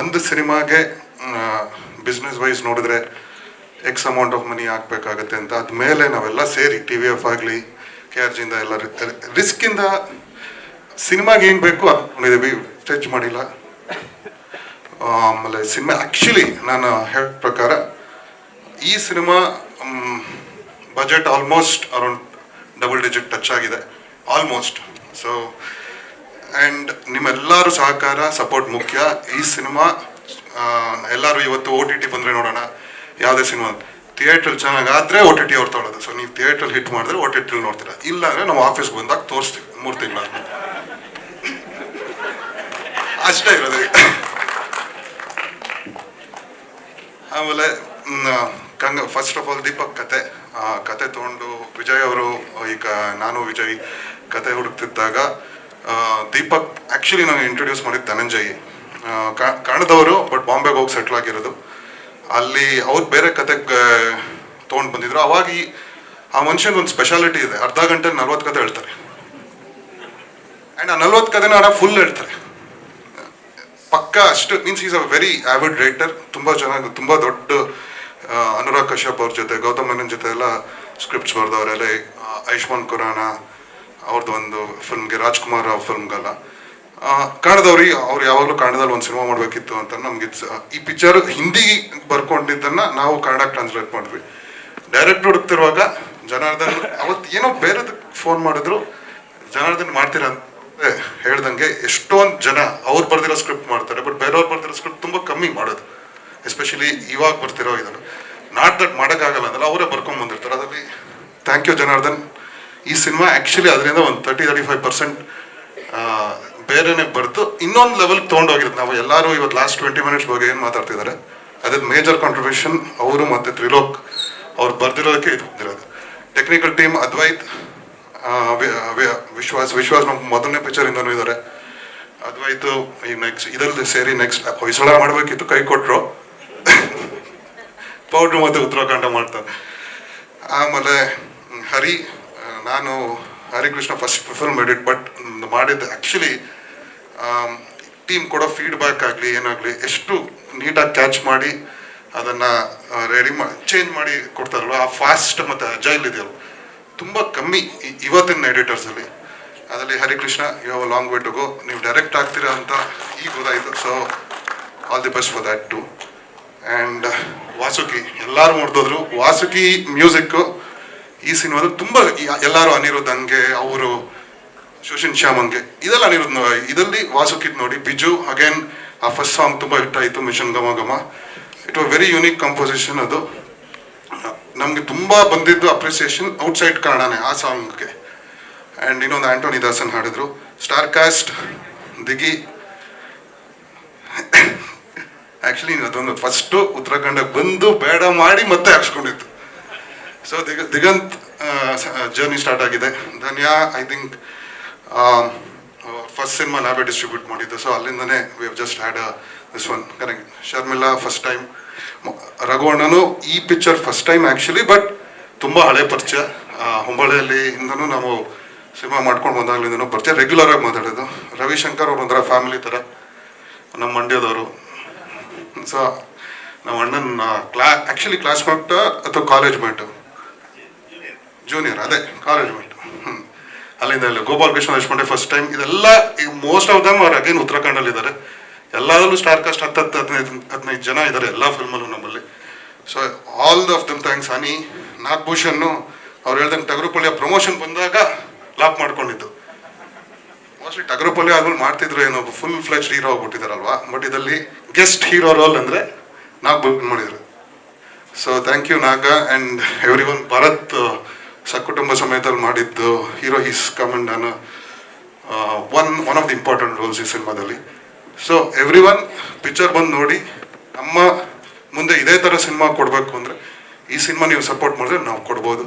ಒಂದು ಸಿನಿಮಾಗೆ business wise ನೋಡಿದ್ರೆ ಎಕ್ಸ್ ಅಮೌಂಟ್ ಆಫ್ ಮನಿ ಹಾಕ್ಬೇಕಾಗತ್ತೆ ಅಂತ. ಅದ್ಮೇಲೆ ನಾವೆಲ್ಲ ಸೇರಿ ಟಿ ವಿ ಎಫ್ ಆಗಲಿ ಕೆ ಆರ್ ಜಿಯಿಂದ ಎಲ್ಲ ರಿಸ್ಕಿಂದ ಸಿನಿಮಾಗೆ ಏನು ಬೇಕು ಅಕೊಂಡಿದೆ ವಿ ಟಚ್ ಮಾಡಿಲ್ಲ. ಆಮೇಲೆ ಸಿನಿಮಾ ಆ್ಯಕ್ಚುಲಿ ನಾನು ಹೇಳ ಪ್ರಕಾರ ಈ cinema budget almost around double digit touch ಆಗಿದೆ. ಆಲ್ಮೋಸ್ಟ್ ಸೊ ಆ್ಯಂಡ್ ನಿಮ್ಮೆಲ್ಲರೂ ಸಹಕಾರ ಸಪೋರ್ಟ್ ಮುಖ್ಯ. ಈ ಸಿನಿಮಾ ಎಲ್ಲರೂ ಇವತ್ತು ಓ ಟಿ ಟಿ ಬಂದರೆ ನೋಡೋಣ. ಯಾವುದೇ ಸಿನಿಮಾ. ಥಿಯೇಟ್ರಲ್ಲಿ ಚೆನ್ನಾಗಾದರೆ ಓ ಟಿ ಟಿ ಅವ್ರು ತೊಗೊಳೋದು ಸೊ ನೀವು ಥಿಯೇಟ್ರಲ್ಲಿ ಹಿಟ್ ಮಾಡಿದ್ರೆ ಓ ಟಿ ಟಿಲಿ ನೋಡ್ತೀರಾ. ಇಲ್ಲ ಅಂದರೆ ನಾವು ಆಫೀಸ್ಗೆ ಬಂದಾಗ ತೋರಿಸ್ತೀವಿ. ಮೂರು ತಿಂಗಳಾದ್ಮೇಲೆ ಅಷ್ಟೇ ಇರೋದು. ಆಮೇಲೆ ಕಂಗ ಫಸ್ಟ್ ಆಫ್ ಆಲ್ ದೀಪಕ್ ಕತೆ. ಕತೆ ತೊಗೊಂಡು ವಿಜಯ್ ಅವರು, ಈಗ ನಾನು ವಿಜಯ್ ಕತೆ ಹುಡುಕ್ತಿದ್ದಾಗ ದೀಪಕ್ ಆ್ಯಕ್ಚುಲಿ ನಾನು ಇಂಟ್ರೊಡ್ಯೂಸ್ ಮಾಡಿದ್ದು ಧನಂಜಯ್. ಕಾಣದವರು ಬಟ್ ಬಾಂಬೆಗೆ ಹೋಗಿ ಸೆಟ್ಲ್ ಆಗಿರೋದು. ಅಲ್ಲಿ ಅವ್ರು ಬೇರೆ ಕತೆ ತೊಗೊಂಡು ಬಂದಿದ್ರು. ಅವಾಗ ಈ, ಆ ಮನುಷ್ಯನ ಒಂದು ಸ್ಪೆಷಾಲಿಟಿ ಇದೆ. ಅರ್ಧ ಗಂಟೆ ನಲ್ವತ್ತು ಕತೆ ಹೇಳ್ತಾರೆ. ಆ್ಯಂಡ್ ಆ ನಲ್ವತ್ತು ಕತೆನ ಆಡ ಫುಲ್ ಹೇಳ್ತಾರೆ. ಪಕ್ಕ ಅಷ್ಟು means is a very avid writer ತುಂಬ ಚೆನ್ನಾಗಿ, ತುಂಬ ದೊಡ್ಡ ಅನುರಾಗ್ ಕಶ್ಯಪ್ ಅವ್ರ ಜೊತೆ, ಗೌತಮ್ ಮೆನನ್ ಜೊತೆ ಎಲ್ಲ ಸ್ಕ್ರಿಪ್ಟ್ಸ್ ಬರೆದವರೆಲ್ಲ ಆಯುಷ್ಮಾನ್ ಖುರಾನ ಅವ್ರದ್ದು ಒಂದು ಫಿಲ್ಮ್ಗೆ ರಾಜ್ಕುಮಾರ್ ಅವ್ರ ಫಿಲ್ಮ್ಗೆಲ್ಲ ಕನ್ನಡದವ್ರಿಗೆ ಅವ್ರು ಯಾವಾಗಲೂ ಕನ್ನಡದಲ್ಲಿ ಒಂದು ಸಿನಿಮಾ ಮಾಡಬೇಕಿತ್ತು ಅಂತ ನಮ್ಗೆ ಈ ಪಿಕ್ಚರ್ ಹಿಂದಿ ಬರ್ಕೊಂಡಿದ್ದನ್ನ ನಾವು ಕನ್ನಡ ಟ್ರಾನ್ಸ್ಲೇಟ್ ಮಾಡಿದ್ವಿ. ಡೈರೆಕ್ಟ್ ಹುಡುಕ್ತಿರುವಾಗ ಜನಾರ್ದನ್ ಅವತ್ತು ಏನೋ ಬೇರೆದಕ್ಕೆ ಫೋನ್ ಮಾಡಿದ್ರು. ಜನಾರ್ದನ್ ಮಾಡ್ತೀರಾ ಅಂತ ಹೇಳ್ದಂಗೆ ಎಷ್ಟೊಂದು ಜನ ಅವ್ರು ಬರ್ದಿರೋ ಸ್ಕ್ರಿಪ್ಟ್ ಮಾಡ್ತಾರೆ ಬಟ್ ಬೇರೆಯವ್ರು ಬರ್ದಿರೋ ಸ್ಕ್ರಿಪ್ಟ್ ತುಂಬ ಕಮ್ಮಿ ಮಾಡೋದು. ಎಸ್ಪೆಷಲಿ ಇವಾಗ ಬರ್ತಿರೋ ಇದನ್ನು. ನಾಟ್ ದಟ್ ಮಾಡೋಕ್ಕಾಗಲ್ಲ ಅಂದ್ರೆ ಅವರೇ ಬರ್ಕೊಂಡ್ ಬಂದಿರ್ತಾರೆ. ಅದರಲ್ಲಿ ಥ್ಯಾಂಕ್ ಯು ಜನಾರ್ದನ್. ಈ ಸಿನಿಮಾ ಆ್ಯಕ್ಚುಲಿ ಅದರಿಂದ ಒಂದು ತರ್ಟಿ ತರ್ಟಿ ಫೈವ್ ಪರ್ಸೆಂಟ್ ಬೇರೆನೆ ಬರ್ತು ಇನ್ನೊಂದು ಲೆವೆಲ್ಗೆ ತೊಗೊಂಡೋಗಿರುತ್ತೆ ನಾವು ಎಲ್ಲರೂ ಇವತ್ತು ಲಾಸ್ಟ್ ಟ್ವೆಂಟಿ ಮಿನಿಟ್ಸ್ ಬಗ್ಗೆ ಏನು ಮಾತಾಡ್ತಿದ್ದಾರೆ ಅದ್ರ ಮೇಜರ್ ಕಾಂಟ್ರಿಬ್ಯೂಷನ್ ಅವರು ಮತ್ತು ತ್ರಿಲೋಕ್ ಅವ್ರು ಬರ್ದಿರೋದಕ್ಕೆ ಇದು ಬಂದಿರೋದು. ಟೆಕ್ನಿಕಲ್ ಟೀಮ್ ಅದ್ವೈತ್ ವಿಶ್ವಾಸ್ ವಿಶ್ವಾಸ್ ನಮ್ಮ ಮೊದಲನೇ ಪಿಕ್ಚರಿಂದನೂ ಇದ್ದಾರೆ ಅದ್ವೈತ್, ಈ ನೆಕ್ಸ್ಟ್ ಇದರಲ್ಲಿ ಸೇರಿ ನೆಕ್ಸ್ಟ್ ಹೊಯ್ಸಳ ಮಾಡಬೇಕಿತ್ತು, ಕೈ ಕೊಟ್ಟರು ಪೌಡ್ರು ಮತ್ತು ಉತ್ತರಾಖಂಡ ಮಾಡ್ತಾರೆ. ಆಮೇಲೆ, ಹರಿ ನಾನು Harikrishna first film edit but ಮಾಡಿದ್ದು ಆ್ಯಕ್ಚುಲಿ ಟೀಮ್ ಕೊಡೋ ಫೀಡ್ಬ್ಯಾಕ್ ಆಗಲಿ, ಏನಾಗಲಿ, ಎಷ್ಟು ನೀಟಾಗಿ ಕ್ಯಾಚ್ ಮಾಡಿ ಅದನ್ನು ರೆಡಿ ಮಾಡಿ ಚೇಂಜ್ ಮಾಡಿ ಕೊಡ್ತಾರಲ್ವ, ಆ ಫಾಸ್ಟ್ ಮತ್ತು ಅಜೈಲ್ ಇದೆಯಲ್ಲ ತುಂಬ ಕಮ್ಮಿ ಇವತ್ತಿನ ಎಡಿಟರ್ಸಲ್ಲಿ ಅದರಲ್ಲಿ Harikrishna you have long way to go ನೀವು ಡೈರೆಕ್ಟ್ ಆಗ್ತೀರಾ ಅಂತ ಈಗ ಗೊತ್ತಾಯಿತು. So all the best for that too and Vasuki, ಎಲ್ಲರೂ ಮುಡ್ದೋದ್ರು ವಾಸುಕಿ ಮ್ಯೂಸಿಕ್ಕು ಈ ಸಿನಿಮಾದಲ್ಲಿ ತುಂಬ ಎಲ್ಲರೂ ಅನಿರುದ್ಧ ಹಂಗೆ, ಅವರು ಸುಶಿನ್ ಶ್ಯಾಮಂಗೆ ಇದೆಲ್ಲ ಅನಿರುದ್ಧ ಇದರಲ್ಲಿ ವಾಸುಕಿದ್ ನೋಡಿ, ಬಿಜು ಅಗೇನ್ ಆ ಫಸ್ಟ್ ಸಾಂಗ್ ತುಂಬ ಹಿಟ್ ಆಯಿತು ಮಿಷನ್ ಗಮ ಗಮ it was very unique composition ಅದು. ನಮಗೆ ತುಂಬ ಬಂದಿದ್ದು ಅಪ್ರಿಸಿಯೇಷನ್ ಔಟ್ಸೈಡ್ ಕನ್ನಡನೇ, ಆ ಸಾಂಗ್ಗೆ ಆ್ಯಂಡ್ ಇನ್ನೊಂದು ಆಂಟೋನಿ ದಾಸನ್ ಹಾಡಿದ್ರು ಸ್ಟಾರ್ ಕಾಸ್ಟ್ ದಿಗಿ ಆ್ಯಕ್ಚುಲಿ ಅದೊಂದು ಫಸ್ಟು ಉತ್ತರಾಖಂಡಕ್ಕೆ ಬಂದು ಬೇಡ ಮಾಡಿ ಮತ್ತೆ ಹಾಕ್ಸ್ಕೊಂಡಿತ್ತು ಸೊ ದಿಗ ದಿಗಂತ್ ಜರ್ನಿ ಸ್ಟಾರ್ಟ್ ಆಗಿದೆ. Dhanya I think first cinema ನಾವೇ ಡಿಸ್ಟ್ರಿಬ್ಯೂಟ್ ಮಾಡಿದ್ದು. ಸೊ ಅಲ್ಲಿಂದನೇ we have just had this one correct Sharmila first time ರಘುವಣ್ಣನು ಈ picture first time actually but ತುಂಬ ಹಳೆ ಪರಿಚಯ. ಹೊಂಬಳೆಯಲ್ಲಿ ಇಂದನೂ ನಾವು ಸಿನಿಮಾ ಮಾಡ್ಕೊಂಡು ಬಂದಾಗಲಿಂದನೂ ಪರಿಚಯ. ರೆಗ್ಯುಲರ್ ಆಗಿ ಮಾತಾಡೋದು. ರವಿಶಂಕರ್ ಅವ್ರು ಒಂಥರ ಫ್ಯಾಮಿಲಿ ಥರ ನಮ್ಮ ಮಂಡ್ಯದವರು. ಸೊ ನಮ್ಮ ಅಣ್ಣನ ಕ್ಲಾ ಆ್ಯಕ್ಚುಲಿ ಕ್ಲಾಸ್ಮೇಟ್ ಅಥವಾ ಕಾಲೇಜ್ ಮೇಟು ಜೂನಿಯರ್ ಅದೇ ಕಾಲೇಜ್ ಅಲ್ಲಿಂದ ಅಲ್ಲಿ ಗೋಪಾಲ್ ಕೃಷ್ಣ ದೇಶಪಾಂಡೆ ಫಸ್ಟ್ ಟೈಮ್ ಇದೆಲ್ಲ ಈಗ ಮೋಸ್ಟ್ ಆಫ್ ದಮ್ ಅವ್ರು ಅಗೇನ್ ಉತ್ತರಾಖಂಡಲ್ಲಿದ್ದಾರೆ ಎಲ್ಲದರಲ್ಲೂ ಸ್ಟಾರ್ ಕಾಸ್ಟ್ ಹತ್ತು ಹತ್ತು, ಹದಿನೈದು ಹದಿನೈದು ಜನ ಇದ್ದಾರೆ ಎಲ್ಲ ಫಿಲ್ಮಲ್ಲೂ ನಮ್ಮಲ್ಲಿ. So all of them thanks honey ನಾಗಭೂಷನ್ನು ಅವ್ರು ಹೇಳ್ದಂಗೆ ಟಗರುಪಳ್ಳಿಯ ಪ್ರಮೋಷನ್ ಬಂದಾಗ ಲಾಕ್ ಮಾಡ್ಕೊಂಡಿದ್ದು. ಮೋಸ್ಟ್ಲಿ ಟಗರುಪಳ್ಳಿ ಆಗಲು ಮಾಡ್ತಿದ್ರು ಏನೋ ಫುಲ್ ಫ್ಲೆಚ್ ಹೀರೋ ಆಗ್ಬಿಟ್ಟಿದಾರಲ್ವಾ? ಬಟ್ ಇದರಲ್ಲಿ ಗೆಸ್ಟ್ ಹೀರೋ ರೋಲ್ ಅಂದರೆ ನಾಗ್ ಮಾಡಿದ್ರು. So thank you Naga and everyone Bharath ಸಕುಟುಂಬ ಸಮಯದಲ್ಲಿ ಮಾಡಿದ್ದು ಹೀರೋ ಹಿಸ್ ಕಮಂಡ್ ಅನ್ನೋ one one of the important roles ಈ ಸಿನಿಮಾದಲ್ಲಿ. ಸೊ ಎವ್ರಿ ಒನ್ ಪಿಕ್ಚರ್ ಬಂದು ನೋಡಿ, ನಮ್ಮ ಮುಂದೆ ಇದೇ ಥರ ಸಿನಿಮಾ ಕೊಡಬೇಕು ಅಂದರೆ ಈ ಸಿನಿಮಾ ನೀವು ಸಪೋರ್ಟ್ ಮಾಡಿದ್ರೆ ನಾವು ಕೊಡ್ಬೋದು.